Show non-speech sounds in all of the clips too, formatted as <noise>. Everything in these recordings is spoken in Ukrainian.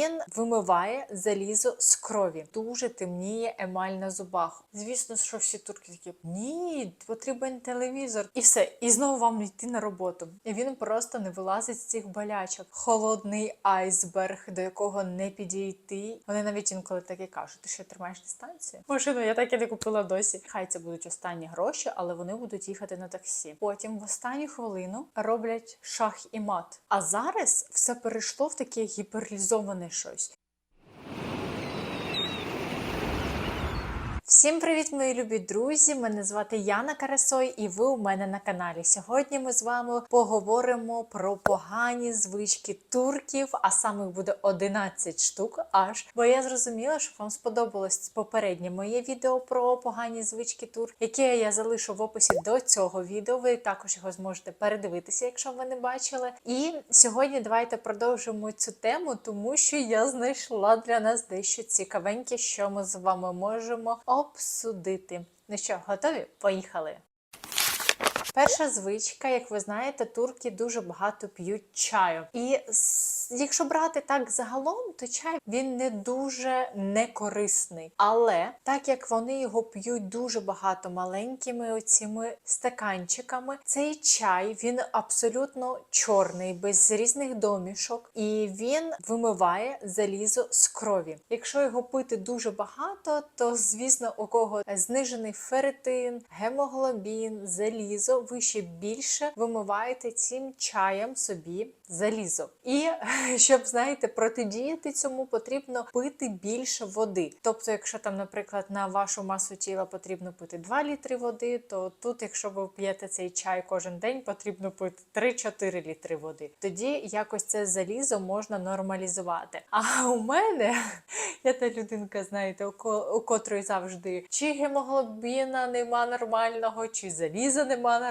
він вимиває залізо з крові. Дуже темніє емаль на зубах. Звісно, що всі турки такі: ні, потрібен телевізор, і все. І знову вам йти на роботу. І він просто не вилазить з цих болячок. Холодний айсберг, до якого не підійти. Вони навіть інколи таке кажуть: ти що тримаєш дистанцію? Машину я так і не купила досі. Хай це будуть останні гроші, але вони будуть їхати на таксі. Потім в останню хвилину роблять шах і мат. А зараз все перейшло в таке гіперлізоване щось. Всім привіт, мої любі друзі! Мене звати Яна Карасой, і ви у мене на каналі. Сьогодні ми з вами поговоримо про погані звички турків, а саме буде 11 штук аж. Бо я зрозуміла, що вам сподобалось попереднє моє відео про погані звички тур, яке я залишу в описі до цього відео. Ви також його зможете передивитися, якщо ви не бачили. І сьогодні давайте продовжимо цю тему, тому що я знайшла для нас дещо цікавеньке, що ми з вами можемо обсудити. Ну що, готові? Поїхали! Перша звичка, як ви знаєте, турки дуже багато п'ють чаю. І якщо брати так загалом, то чай він не дуже некорисний. Але так як вони його п'ють дуже багато маленькими оціми стаканчиками, цей чай він абсолютно чорний, без різних домішок, і він вимиває залізо з крові. Якщо його пити дуже багато, то звісно, у кого знижений ферритин, гемоглобін, залізо, ви ще більше вимиваєте цим чаєм собі залізо. І <laughs> щоб знаєте, протидіяти цьому потрібно пити більше води. Тобто, якщо там, наприклад, на вашу масу тіла потрібно пити 2 літри води, то тут, якщо ви п'єте цей чай кожен день, потрібно пити 3-4 літри води. Тоді якось це залізо можна нормалізувати. А у мене <laughs> я та людинка, знаєте, у, котрої завжди чи гемоглобіна нема нормального, чи заліза нема нормального,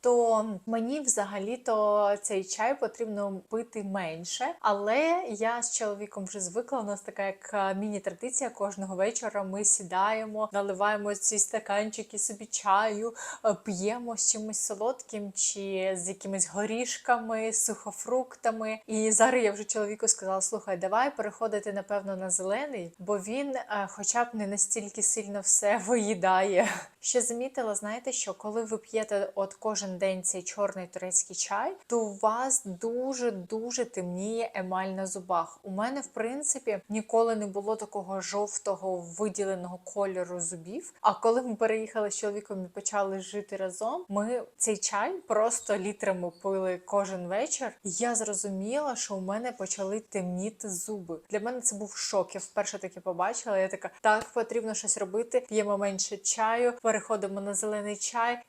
то мені взагалі-то цей чай потрібно пити менше. Але я з чоловіком вже звикла. У нас така як е, міні-традиція кожного вечора. Ми сідаємо, наливаємо ці стаканчики собі чаю, е, п'ємо з чимось солодким чи з якимись горішками, сухофруктами. І зараз я вже чоловіку сказала: слухай, давай переходити напевно на зелений, бо він, е, хоча б не настільки сильно все <laughs> виїдає. Ще замітила, знаєте, що коли ви п'єте от кожен день цей чорний турецький чай, то у вас дуже дуже темніє емаль на зубах. У мене, в принципі, ніколи не було такого жовтого виділеного кольору зубів. А коли ми переїхали з чоловіком і почали жити разом, ми цей чай просто літрами пили кожен вечір. Я зрозуміла, що у мене почали темніти зуби. Для мене це був шок. Я вперше таке побачила. Я така, так потрібно щось робити. П'ємо менше чаю, переходимо на зелений чай,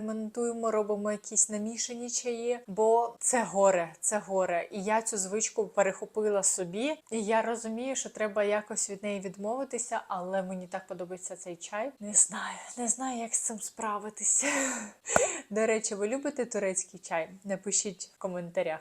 експериментуємо, робимо якісь намішані чаї, бо це горе, це горе. І я цю звичку перехопила собі. І я розумію, що треба якось від неї відмовитися, але мені так подобається цей чай. Не знаю, не знаю, як з цим справитися. <laughs> До речі, ви любите турецький чай? Напишіть в коментарях.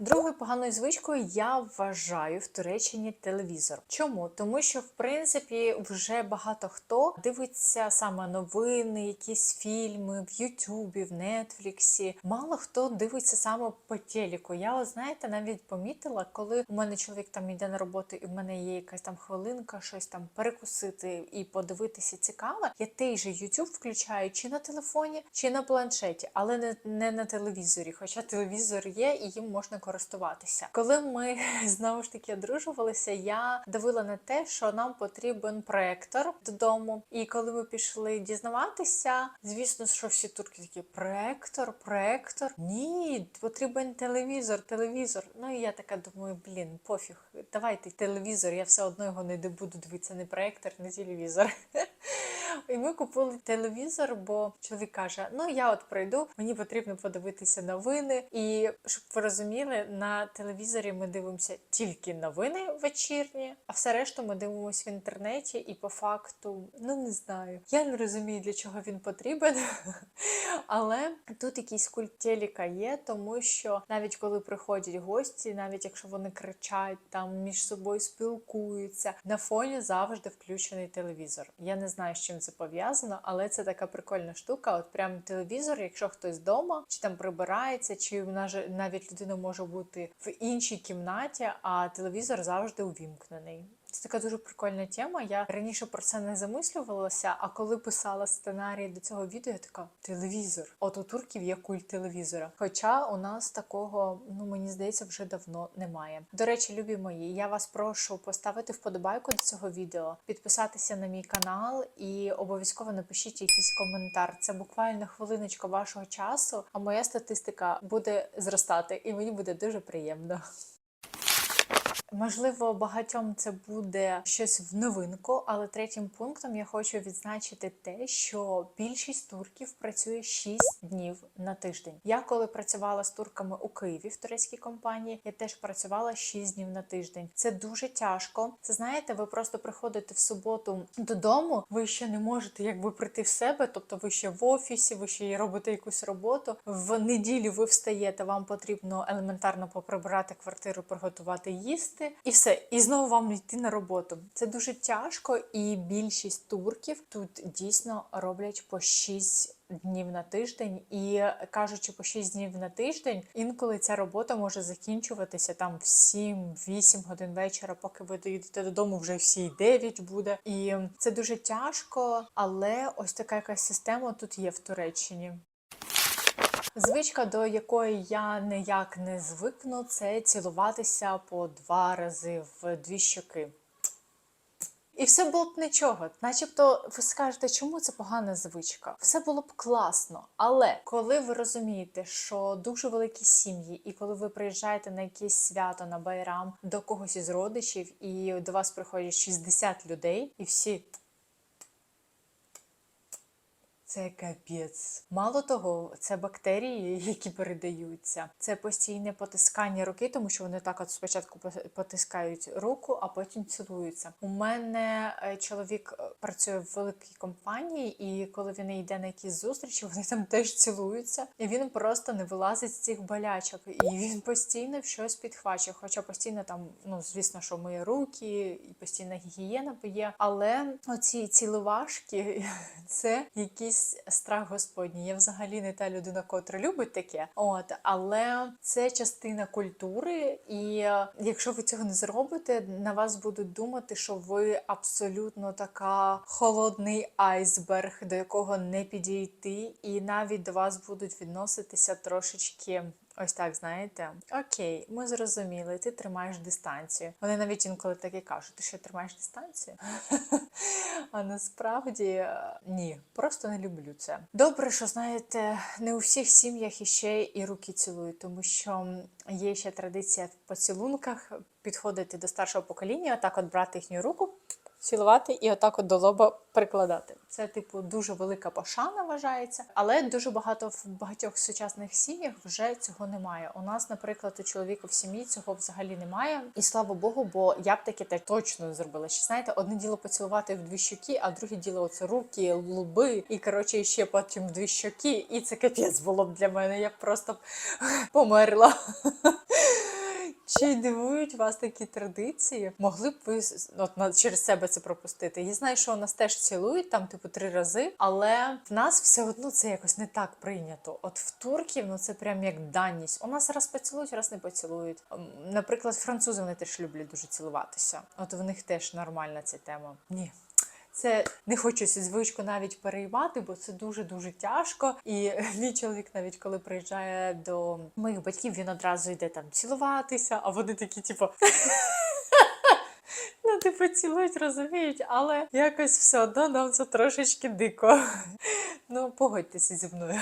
Другою поганою звичкою я вважаю в Туреччині телевізор. Чому? Тому що в принципі вже багато хто дивиться саме новини, якісь фільми в Ютубі, в Нетфліксі. Мало хто дивиться саме по телеку. Я знаєте, навіть помітила, коли у мене чоловік там йде на роботу, і в мене є якась там хвилинка, щось там перекусити і подивитися цікаве. Я той же YouTube включаю чи на телефоні, чи на планшеті, але не, не на телевізорі. Хоча телевізор є і їм можна користуватися. Коли ми <laughs> знову ж таки одружувалися, я давила на те, що нам потрібен проектор додому. І коли ми пішли дізнаватися, звісно, що всі турки такі проектор, проектор. Ні, потрібен телевізор, телевізор. Ну і я така думаю, блін, пофіг, давайте телевізор. Я все одно його не буду дивитися, не проектор, не телевізор. <laughs> <laughs> І ми купили телевізор, бо чоловік каже: Ну я от прийду, мені потрібно подивитися новини. І щоб ви розуміли, на телевізорі ми дивимося тільки новини вечірні, а все решту ми дивимося в інтернеті, і по факту, ну не знаю. Я не розумію, для чого він потрібен. <laughs> Але тут якийсь культ телека є, тому що навіть коли приходять гості, навіть якщо вони кричать там між собою спілкуються, на фоні завжди включений телевізор. Я не знаю, з чим це пов'язано, але це така прикольна штука. От прям телевізор, якщо хтось вдома, чи там прибирається, чи навіть людина може бути в іншій кімнаті, а телевізор завжди увімкнений. Це така дуже прикольна тема. Я раніше про це не замислювалася, а коли писала сценарій до цього відео, я така телевізор. От у турків є культ телевізора. Хоча у нас такого, ну мені здається, вже давно немає. До речі, любі мої, я вас прошу поставити вподобайку до цього відео, підписатися на мій канал і обов'язково напишіть якийсь коментар. Це буквально хвилиночка вашого часу, а моя статистика буде зростати, і мені буде дуже приємно. Можливо, багатьом це буде щось в новинку, але третім пунктом я хочу відзначити те, що більшість турків працює 6 днів на тиждень. Я коли працювала з турками у Києві в турецькій компанії, я теж працювала 6 днів на тиждень. Це дуже тяжко. Це знаєте, ви просто приходите в суботу додому, ви ще не можете якби прийти в себе, тобто ви ще в офісі, ви ще робите якусь роботу. В неділю ви встаєте, вам потрібно елементарно поприбирати квартиру, приготувати їсти, і все. І знову вам йти на роботу. Це дуже тяжко, і більшість турків тут дійсно роблять по 6 днів на тиждень, і кажучи по 6 днів на тиждень, інколи ця робота може закінчуватися там в 7-8 годин вечора, поки ви доїдете додому, вже всі 9 буде. І це дуже тяжко, але ось така якась система тут є в Туреччині. Звичка, до якої я ніяк не звикну, це цілуватися по два рази в дві щоки. І все було б нічого. Начебто ви скажете, чому це погана звичка? Все було б класно. Але коли ви розумієте, що дуже великі сім'ї, і коли ви приїжджаєте на якесь свято на байрам до когось із родичів, і до вас приходять 60 людей, і всі. Це капець. Мало того, це бактерії, <laughs> які передаються. Це постійне потискання руки, тому що вони так от спочатку потискають руку, а потім цілуються. У мене е, чоловік е, працює в великій компанії, і коли він йде на якісь зустрічі, <laughs> вони там теж цілуються, і він просто не вилазить з цих болячок. І він постійно щось підхвачує. Хоча постійно там, ну звісно, що миє руки, і постійна гігієна є. Але оці цілувашки <laughs> це якийсь страх Господній. Я взагалі не та людина, котра любить таке. От, але це частина культури, і якщо ви цього не зробите, на вас будуть думати, що ви абсолютно така холодний айсберг, до якого не підійти, і навіть до вас будуть відноситися трошечки. Ось так, знаєте, окей, ми зрозуміли, ти тримаєш дистанцію. Вони навіть інколи так і кажуть, ти що тримаєш дистанцію? <laughs> А насправді е, ні, просто не люблю це. Добре, що знаєте, не у всіх сім'ях іще і руки цілують, тому що є ще традиція в поцілунках підходити до старшого покоління, отак от брати їхню руку. Цілувати і отак от до лоба прикладати. Це, типу, дуже велика пошана вважається, але дуже багато в багатьох сучасних сім'ях вже цього немає. У нас, наприклад, у чоловіка в сім'ї цього взагалі немає. І слава Богу, бо я б таке так точно зробила. Ще знаєте, одне діло поцілувати в дві щоки, а друге діло оце руки, луби, і коротше ще потім дві щоки. І це капець було б для мене. Я просто <laughs> померла. Чи дивують вас такі традиції? Могли б ви от, через себе це пропустити? Я знаю, що нас теж цілують там, типу, три рази, але в нас все одно це якось не так прийнято. От в турків ну це прям як даність. У нас раз поцілують, раз не поцілують. Наприклад, французи вони теж люблять дуже цілуватися. От в них теж нормальна ця тема. Ні. Це не хочу цю звичку навіть переймати, бо це дуже дуже тяжко. І <laughs> мій чоловік, навіть коли приїжджає до моїх батьків, він одразу йде там цілуватися, а вони такі, типу. <laughs> Ну, типу, цілують, розуміють, але якось все одно нам це трошечки дико. <laughs> Ну, погодьтеся зі мною.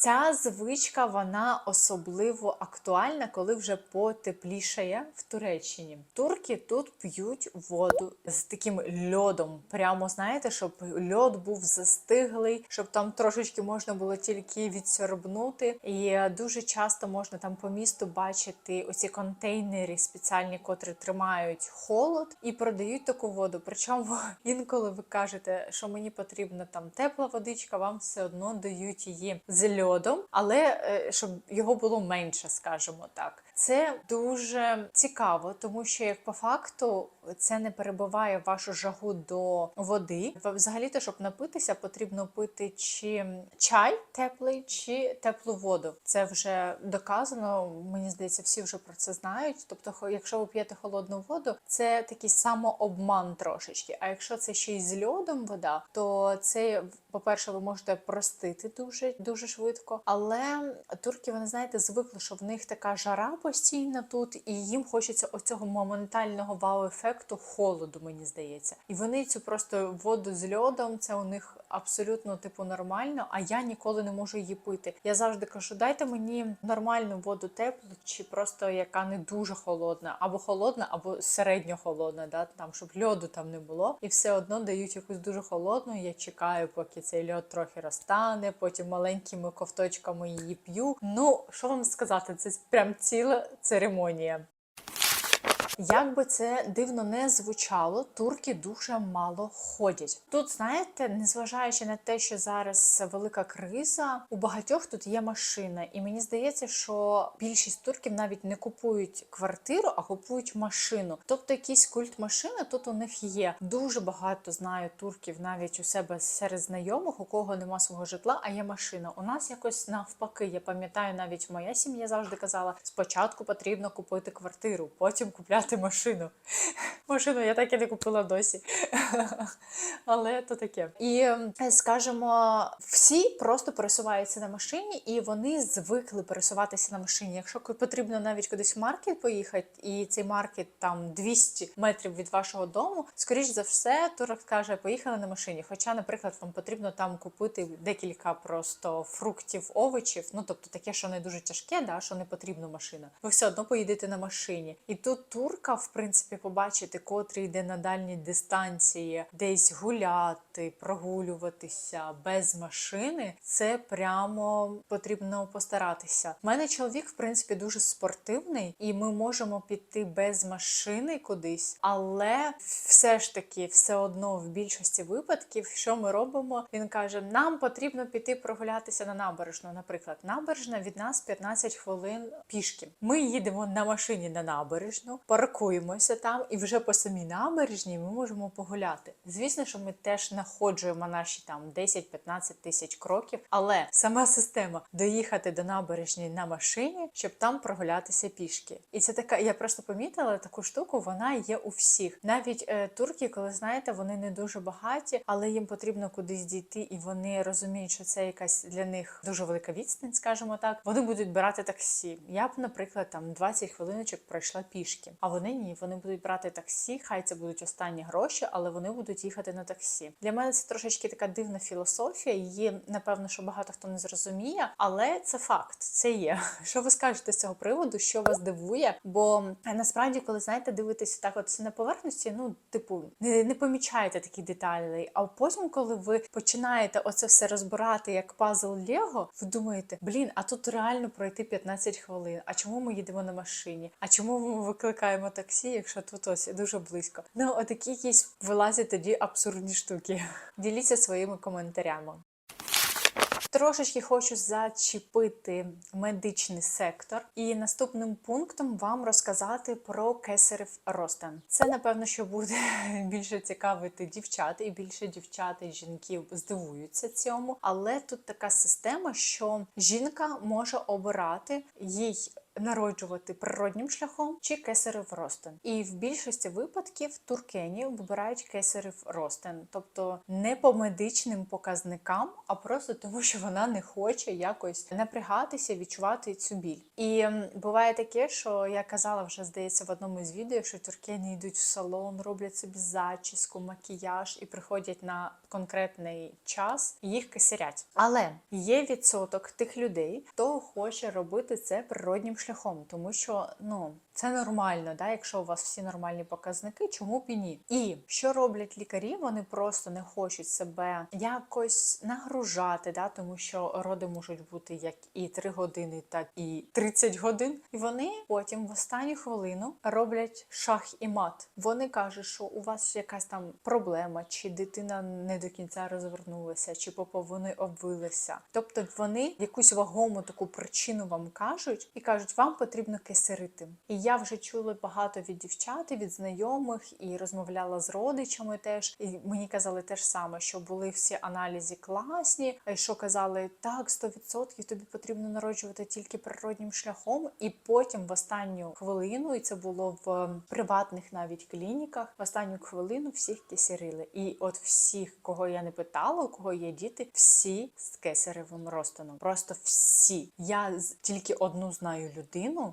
Ця звичка вона особливо актуальна, коли вже потеплішає в Туреччині. Турки тут п'ють воду з таким льодом. Прямо знаєте, щоб льод був застиглий, щоб там трошечки можна було тільки відсорбнути. І дуже часто можна там по місту бачити оці контейнери спеціальні, котрі тримають холод і продають таку воду. Причому <laughs> інколи ви кажете, що мені потрібна там тепла водичка, вам все одно дають її з льодом. Льодом, але е, щоб його було менше, скажімо так. Це дуже цікаво, тому що як по факту це не перебиває вашу жагу до води. Взагалі, то щоб напитися, потрібно пити чи чай теплий, чи теплу воду. Це вже доказано. Мені здається, всі вже про це знають. Тобто, якщо ви п'єте холодну воду, це такий самообман трошечки. А якщо це ще й з льодом вода, то це, по-перше, ви можете простити дуже дуже швидко. Але турки, вони знаєте, звикли, що в них така жара постійна тут, і їм хочеться оцього моментального вау-ефекту холоду, мені здається. І вони цю просто воду з льодом, це у них абсолютно типу нормально. А я ніколи не можу її пити. Я завжди кажу, дайте мені нормальну воду теплу, чи просто яка не дуже холодна, або холодна, або середньо холодна, да там щоб льоду там не було, і все одно дають якусь дуже холодну. Я чекаю, поки цей льод трохи розтане, потім маленькими ковточками її п'ю. Ну що вам сказати, це прям ціла церемонія. Як би це дивно не звучало, турки дуже мало ходять. Тут, знаєте, незважаючи на те, що зараз велика криза, у багатьох тут є машина, і мені здається, що більшість турків навіть не купують квартиру, а купують машину. Тобто якийсь культ машини тут у них є. Дуже багато знаю турків навіть у себе серед знайомих, у кого нема свого житла, а є машина. У нас якось навпаки. Я пам'ятаю, навіть моя сім'я завжди казала: спочатку потрібно купити квартиру, потім купляти машину. Машину я так і не купила досі. Але то таке. І ем, скажімо, всі просто пересуваються на машині, і вони звикли пересуватися на машині. Якщо потрібно навіть кудись в маркет поїхати, і цей маркет там 200 метрів від вашого дому, скоріш за все, турок каже, поїхали на машині. Хоча, наприклад, вам потрібно там купити декілька просто фруктів, овочів, ну тобто таке, що не дуже тяжке, да, що не потрібна машина. Ви все одно поїдете на машині. І тут турка, в принципі, побачити, котрий йде на дальні дистанції, десь гуляти, прогулюватися без машини, це прямо потрібно постаратися. У мене чоловік, в принципі, дуже спортивний, і ми можемо піти без машини кудись, але все ж таки, все одно в більшості випадків, що ми робимо, він каже: нам потрібно піти прогулятися на набережну. Наприклад, набережна від нас 15 хвилин пішки. Ми їдемо на машині на набережну, паркуємося там, і вже по самій набережній ми можемо погуляти. Звісно, що ми теж находжуємо наші там 10-15 тисяч кроків, але сама система доїхати до набережні на машині, щоб там прогулятися пішки. І це така, я просто помітила таку штуку, вона є у всіх. Навіть е, турки, коли знаєте, вони не дуже багаті, але їм потрібно кудись дійти, і вони розуміють, що це якась для них дуже велика відстань, скажімо так. Вони будуть брати таксі. Я б, наприклад, там 20 хвилиночок пройшла пішки. А вони ні, вони будуть брати таксі. Хай це будуть останні гроші, але вони будуть їхати на таксі. Для мене це трошечки така дивна філософія. Її напевно, що багато хто не зрозуміє, але це факт, це є. <laughs> Що ви скажете з цього приводу? Що вас дивує? Бо е, насправді, коли знаєте, дивитися так, от на поверхності, ну типу, не, не помічаєте такі деталі. А потім, коли ви починаєте оце все розбирати як пазл Лего, ви думаєте, блін, а тут реально пройти 15 хвилин. А чому ми їдемо на машині? А чому ми викликаємо таксі, якщо тут ось дуже близько? Ну, отакі якісь вилазять тоді абсурдні штуки. <laughs> Діліться своїми коментарями. Трошечки хочу зачепити медичний сектор, і наступним пунктом вам розказати про кесарів ростен. Це напевно, що буде <laughs> більше цікавити дівчат, і більше дівчат і жінків здивуються цьому. Але тут така система, що жінка може обирати їй. Народжувати природнім шляхом чи кесарів ростен. І в більшості випадків туркені вибирають кесарів ростен, тобто не по медичним показникам, а просто тому, що вона не хоче якось напрягатися, відчувати цю біль. І буває таке, що я казала вже здається в одному з відео, що туркені йдуть в салон, роблять собі зачіску, макіяж і приходять на конкретний час їх кесарять. Але є відсоток тих людей, хто хоче робити це природнім шляхом шляхом, тому що ну це нормально, да, якщо у вас всі нормальні показники, чому б і ні? І що роблять лікарі? Вони просто не хочуть себе якось нагружати, да, тому що роди можуть бути як і 3 години, так і 30 годин. І вони потім в останню хвилину роблять шах і мат. Вони кажуть, що у вас якась там проблема, чи дитина не до кінця розвернулася, чи поповини обвилися. Тобто вони якусь вагому таку причину вам кажуть і кажуть, вам потрібно кесарити. І я вже чула багато від дівчат, від знайомих, і розмовляла з родичами теж. І мені казали те ж саме, що були всі аналізи класні, що казали, так, 100% тобі потрібно народжувати тільки природнім шляхом, і потім в останню хвилину, і це було в приватних навіть клініках, в останню хвилину всіх кесарили. І от всіх, кого я не питала, у кого є діти, всі з кесаревим розтином. Просто всі. Я тільки одну знаю людину,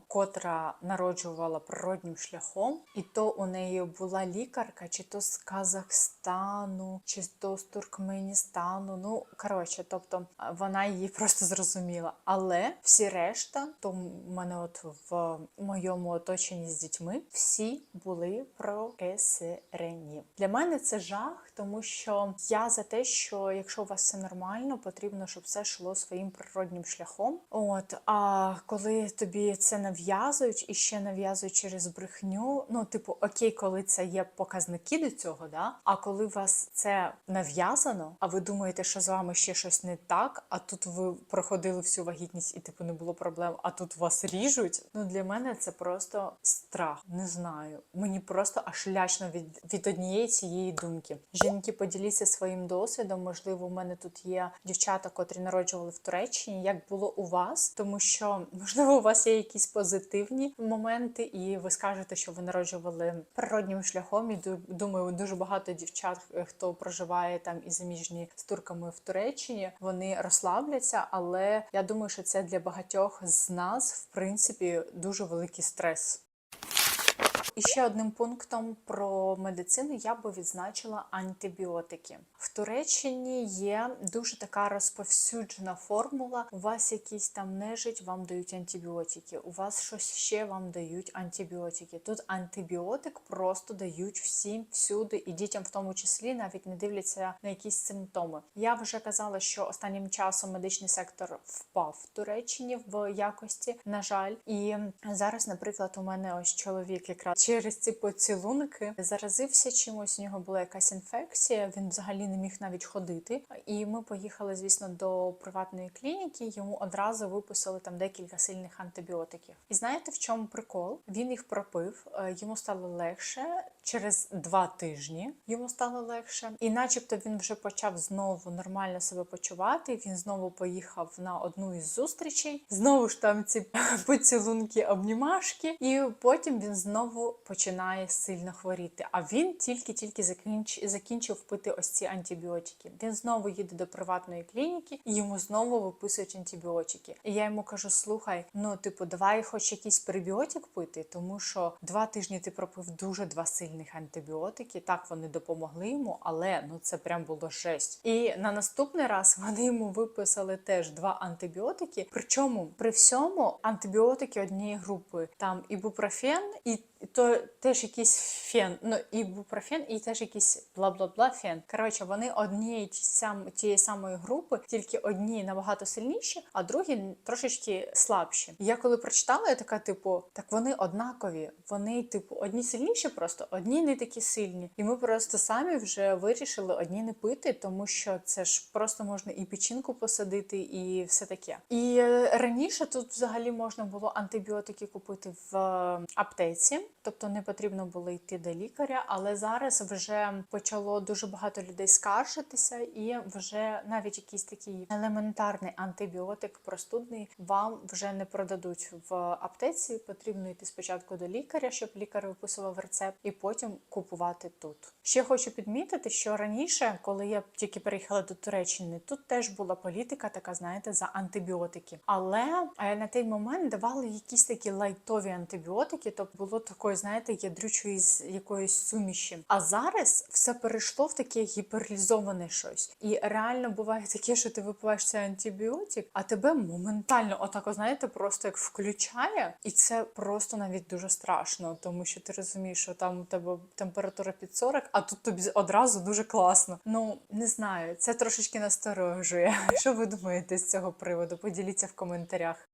котра народжувала природнім шляхом, і то у неї була лікарка, чи то з Казахстану, чи то з Туркменістану. Ну коротше, тобто вона її просто зрозуміла. Але всі решта, то в мене от в моєму оточенні з дітьми, всі були прокесарені. Для мене це жах, тому що я за те, що якщо у вас все нормально, потрібно, щоб все йшло своїм природнім шляхом. От а коли тобі це нав'язують і ще нав'язують через брехню, ну типу, окей, коли це є показники до цього, да. А коли вас це нав'язано, а ви думаєте, що з вами ще щось не так, а тут ви проходили всю вагітність і типу не було проблем, а тут вас ріжуть. Ну для мене це просто страх. Не знаю. Мені просто аж лячно від, від однієї цієї думки. Жінки, поділіться своїм досвідом. Можливо, у мене тут є дівчата, котрі народжували в Туреччині. Як було у вас? Тому що можливо у вас є якісь позитивні моменти, і ви скажете, що ви народжували природнім шляхом. І ду- думаю, дуже багато дівчат, е, хто проживає там і заміжні з турками в Туреччині, вони розслабляться. Але я думаю, що це для багатьох з нас в принципі дуже великий стрес. І ще одним пунктом про медицину я би відзначила антибіотики. В Туреччині є дуже така розповсюджена формула. У вас якийсь там нежить, вам дають антибіотики. У вас щось ще вам дають антибіотики. Тут антибіотик просто дають всім всюди, і дітям в тому числі навіть не дивляться на якісь симптоми. Я вже казала, що останнім часом медичний сектор впав в Туреччині в якості, на жаль. І зараз, наприклад, у мене ось чоловік якраз через ці поцілунки заразився чимось. У нього була якась інфекція. Він взагалі не міг навіть ходити. І ми поїхали, звісно, до приватної клініки. Йому одразу виписали там декілька сильних антибіотиків. І знаєте, в чому прикол? Він їх пропив, е, йому стало легше. Через два тижні йому стало легше, і, начебто, він вже почав знову нормально себе почувати. Він знову поїхав на одну із зустрічей. Знову ж там ці <laughs> поцілунки, обнімашки, і потім він знову починає сильно хворіти. А він тільки-тільки закінчив пити ось ці антибіотики. Він знову їде до приватної клініки, і йому знову виписують антибіотики. І я йому кажу: слухай, ну типу, давай хоч якийсь пребіотик пити, тому що два тижні ти пропив дуже два сильних антибіотики. Так вони допомогли йому, але ну це прям було жесть. І на наступний раз вони йому виписали теж два антибіотики. Причому при всьому антибіотики однієї групи там ібупрофен і то теж якийсь фен. Ну ібупрофен і теж якийсь бла-бла-бла фен. Коротше, вони однієї сам тієї самої групи, тільки одні набагато сильніші, а другі трошечки слабші. І Я коли прочитала, я така, типу, так вони однакові. Вони, типу, одні сильніші, просто одні не такі сильні. І ми просто самі вже вирішили одні не пити, тому що це ж просто можна і печінку посадити, і все таке. І е, раніше тут взагалі можна було антибіотики купити в е, аптеці, тобто не потрібно було йти до лікаря. Але зараз вже почало дуже багато людей скаржитися, і вже навіть якийсь такий елементарний антибіотик простудний вам вже не продадуть в аптеці. Потрібно йти спочатку до лікаря, щоб лікар виписував рецепт, і потім купувати тут. Ще хочу підмітити, що раніше, коли я тільки переїхала до Туреччини, тут теж була політика, така знаєте, за антибіотики. Але е, на той момент давали якісь такі лайтові антибіотики, тобто було такої знаєте, ядрючої з якоїсь суміші. А зараз все перейшло в таке гіперлізоване щось. І реально буває таке, що ти випиваєш цей антибіотик, а тебе моментально, отак, знаєте, просто як включає, і це просто навіть дуже страшно, тому що ти розумієш, що там у тебе температура під 40, а тут тобі одразу дуже класно. Ну не знаю, це трошечки насторожує. <laughs> Що ви думаєте з цього приводу? Поділіться в коментарях.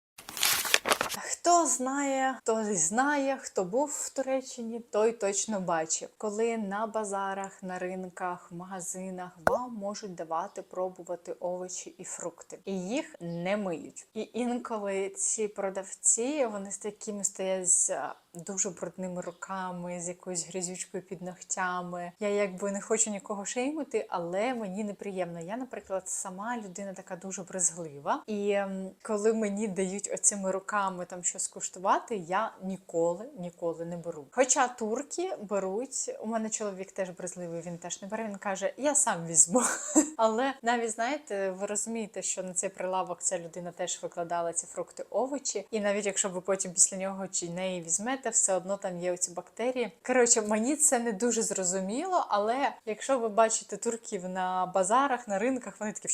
Хто знає, той знає, хто був в Туреччині, той точно бачив, коли на базарах, на ринках, в магазинах вам можуть давати пробувати овочі і фрукти, і їх не миють. І інколи ці продавці вони з такими стоять дуже брудними руками, з якоюсь грязючкою під ногтями. Я якби не хочу нікого шеймити, але мені неприємно. Я, наприклад, сама людина така дуже брезглива. І ем, коли мені дають оцими руками там щось куштувати, я ніколи ніколи не беру. Хоча турки беруть, у мене чоловік теж брезгливий, він теж не бере. Він каже: Я сам візьму. <laughs> Але навіть знаєте, ви розумієте, що на цей прилавок ця людина теж викладала ці фрукти, овочі, і навіть якщо ви потім після нього чи неї візьмете, все одно там є оці бактерії. Коротше, мені це не дуже зрозуміло, але якщо ви бачите турків на базарах, на ринках, вони такі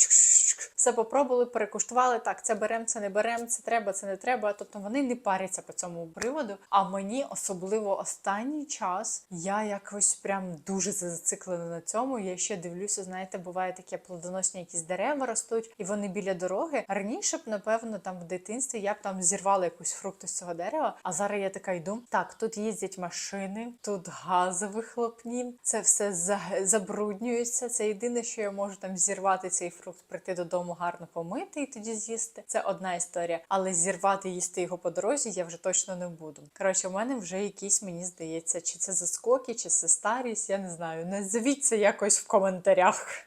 все попробували, перекуштували. Так, це берем, це не берем, це треба, це не треба. Тобто вони не паряться по цьому приводу. А мені особливо останній час я якось прям дуже зациклена на цьому. Я ще дивлюся, знаєте, буває таке плодоносні якісь дерева ростуть, і вони біля дороги. Раніше б, напевно, там в дитинстві я б там зірвала якусь фрукту з цього дерева. А зараз я така йду. Так, тут їздять машини, тут гази вихлопні, це все забруднюється. Це єдине, що я можу там зірвати цей фрукт, прийти додому, гарно помити і тоді з'їсти. Це одна історія. Але зірвати їсти його по дорозі я вже точно не буду. Коротше, у мене вже якісь, мені здається, чи це заскоки, чи це старість, я не знаю. Назвіть це якось в коментарях.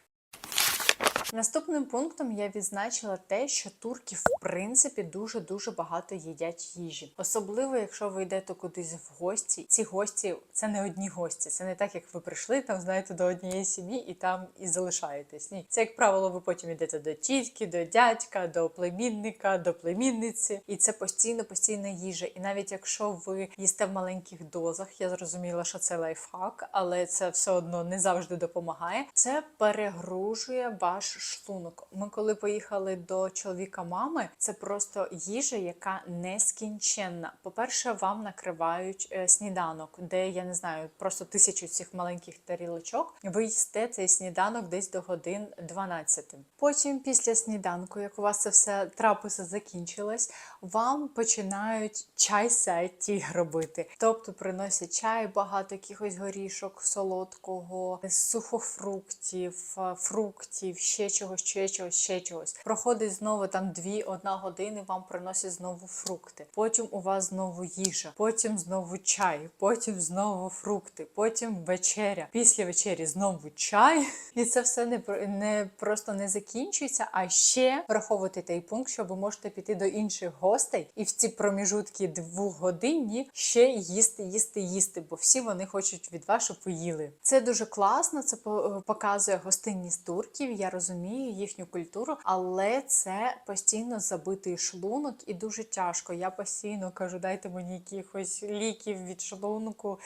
Наступним пунктом я відзначила те, що турки в принципі дуже дуже багато їдять їжі, особливо якщо ви йдете кудись в гості. Ці гості це не одні гості. Це не так, як ви прийшли там, знаєте, до однієї сім'ї і там і залишаєтесь. Ні, це як правило, ви потім йдете до тітки, до дядька, до племінника, до племінниці, і це постійно постійна їжа. І навіть якщо ви їсте в маленьких дозах, я зрозуміла, що це лайфхак, але це все одно не завжди допомагає. Це перегружує ваш шлунок. Ми коли поїхали до чоловіка мами, це просто їжа, яка нескінченна. По-перше, вам накривають е, сніданок, де я не знаю, просто тисячу цих маленьких тарілочок. Ви їсте цей сніданок десь до годин 12. Потім, після сніданку, як у вас це все трапеза закінчилась, вам починають чай сеті робити. Тобто приносять чай, багато якихось горішок солодкого, сухофруктів, е, фруктів, ще чогось, ще чогось, ще чогось. Проходить знову там 2-1 години, вам приносять знову фрукти. Потім у вас знову їжа, потім знову чай, потім знову фрукти, потім вечеря. Після вечері знову чай. <laughs> І це все не, не просто не закінчується, а ще враховувати той пункт, що ви можете піти до інших гостей і в ці проміжутки двохгодинні ще їсти, їсти, їсти, бо всі вони хочуть від вас, щоб ви їли. Це дуже класно. Це по- показує гостинність турків. Я розумію їхню культуру, але це постійно забитий шлунок і дуже тяжко. Я постійно кажу, дайте мені якихось ліків від шлунку.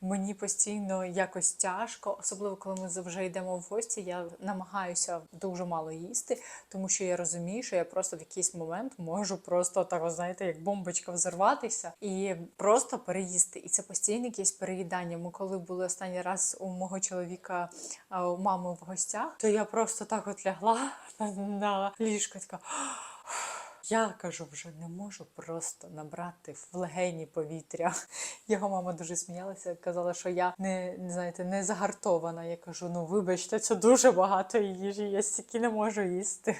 Мені постійно якось тяжко, особливо коли ми вже йдемо в гості. Я намагаюся дуже мало їсти, тому що я розумію, що я просто в якийсь момент можу просто так, знаєте, як бомбочка взорватися і просто переїсти. І це постійне якесь переїдання. Ми коли були останній раз у мого чоловіка у мами в гостях, то я просто так от лягла на, на ліжко, така. Я кажу, вже не можу просто набрати в легені повітря. <laughs> Його мама дуже сміялася, казала, що я не, не знаєте, не загартована. Я кажу: ну вибачте, це дуже багато їжі, я стільки не можу їсти.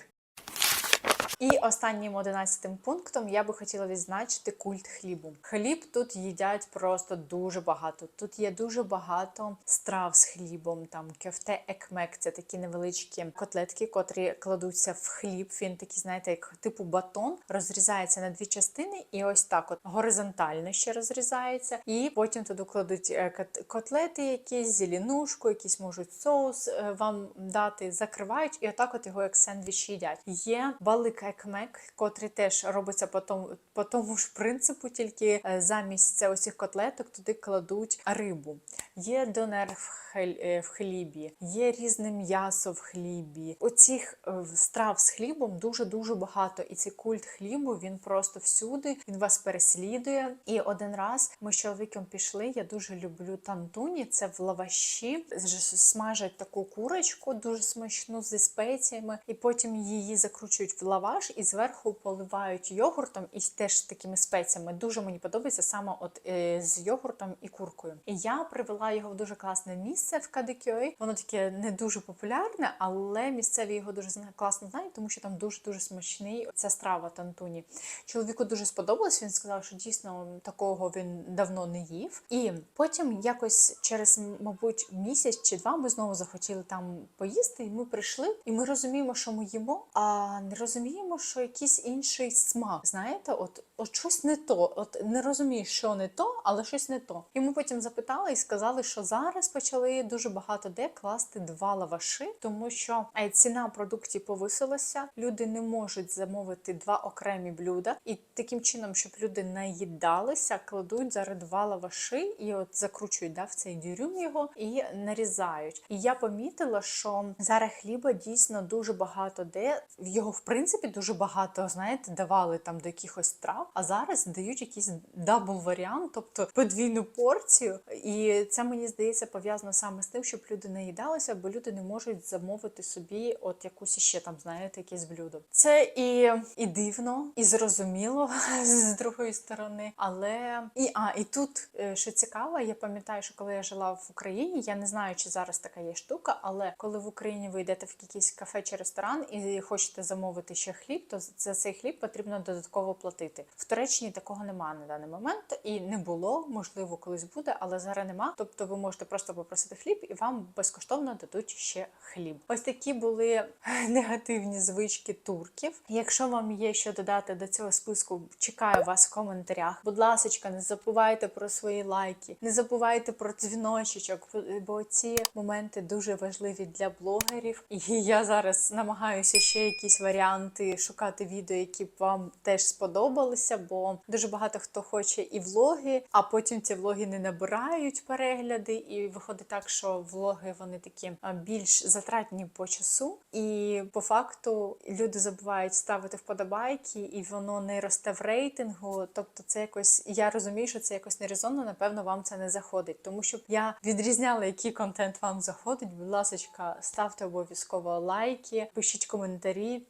І останнім одинадцятим пунктом я би хотіла відзначити культ хлібу. Хліб тут їдять просто дуже багато. Тут є дуже багато страв з хлібом. Там кьофте екмек, це такі невеличкі котлетки, котрі кладуться в хліб. Він такий, знаєте, як типу батон, розрізається на дві частини, і ось так, от горизонтально ще розрізається. І потім туди кладуть е, котлети, якісь зеленушку, якісь можуть соус е, вам дати, закривають, і отак от його як сендвіч їдять. Є велика екмек, котрий теж робиться по тому, по тому ж принципу, тільки е, замість оцих котлеток туди кладуть рибу. Є донер е, в хлібі, є різне м'ясо в хлібі. Оцих е, страв з хлібом дуже дуже багато. І цей культ хлібу він просто всюди. Він вас переслідує. І один раз ми з чоловіком пішли. Я дуже люблю тантуні. Це в лаваші. Смажать таку курочку дуже смачну зі спеціями, і потім її закручують в лаваш і зверху поливають йогуртом і теж такими спеціями. Дуже мені подобається саме от е, з йогуртом і куркою. І я привела його в дуже класне місце в Кадикьой. Воно таке не дуже популярне, але місцеві його дуже класно знають, тому що там дуже дуже смачний ця страва тантуні. Чоловіку дуже сподобалось. Він сказав, що дійсно такого він давно не їв. І потім якось через, мабуть, місяць чи два ми знову захотіли там поїсти, і ми прийшли, і ми розуміємо, що ми їмо, а не розуміємо, що якийсь інший смак. Знаєте, от, от щось не то. От не розумієш, що не то, але щось не то. І ми потім запитали і сказали, що зараз почали дуже багато де класти два лаваши, тому що е, ціна продуктів повисилася. Люди не можуть замовити два окремі блюда, і таким чином, щоб люди наїдалися, кладуть зараз два лаваши і от закручують да, в цей дюрюм його і нарізають. І я помітила, що зараз хліба дійсно дуже багато де його в принципі дуже багато, знаєте, давали там до якихось трав, а зараз дають якийсь дабл варіант, тобто подвійну порцію. І це мені здається пов'язано саме з тим, щоб люди не їдалися, бо люди не можуть замовити собі от якусь ще там, знаєте, якесь блюдо. Це і, і дивно, і зрозуміло <laughs> з другої сторони. Але і а, і тут е, що цікаво, я пам'ятаю, що коли я жила в Україні, я не знаю, чи зараз така є штука, але коли в Україні ви йдете в якийсь кафе чи ресторан і хочете замовити ще хліб, то за цей хліб потрібно додатково платити. В Туреччині такого немає на даний момент, і не було, можливо, колись буде, але зараз нема. Тобто ви можете просто попросити хліб, і вам безкоштовно дадуть ще хліб. Ось такі були негативні звички турків. Якщо вам є що додати до цього списку, чекаю вас в коментарях. Будь ласка, не забувайте про свої лайки, не забувайте про дзвіночок, бо ці моменти дуже важливі для блогерів. І я зараз намагаюся ще якісь варіанти шукати відео, які б вам теж сподобалися, бо дуже багато хто хоче і влоги, а потім ці влоги не набирають перегляди, і виходить так, що влоги вони такі більш затратні по часу, і по факту люди забувають ставити вподобайки, і воно не росте в рейтингу. Тобто, це якось я розумію, що це якось нерезонно. Напевно, вам це не заходить, тому щоб я відрізняла, який контент вам заходить. Будь ласка, ставте обов'язково лайки, пишіть коментарі,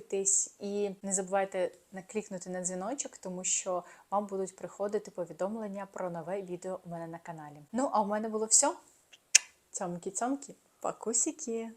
підписуйтесь і не забувайте наклікнути на дзвіночок, тому що вам будуть приходити повідомлення про нове відео у мене на каналі. Ну а у мене було все. Цьомкі-цьомкі, пакусіки!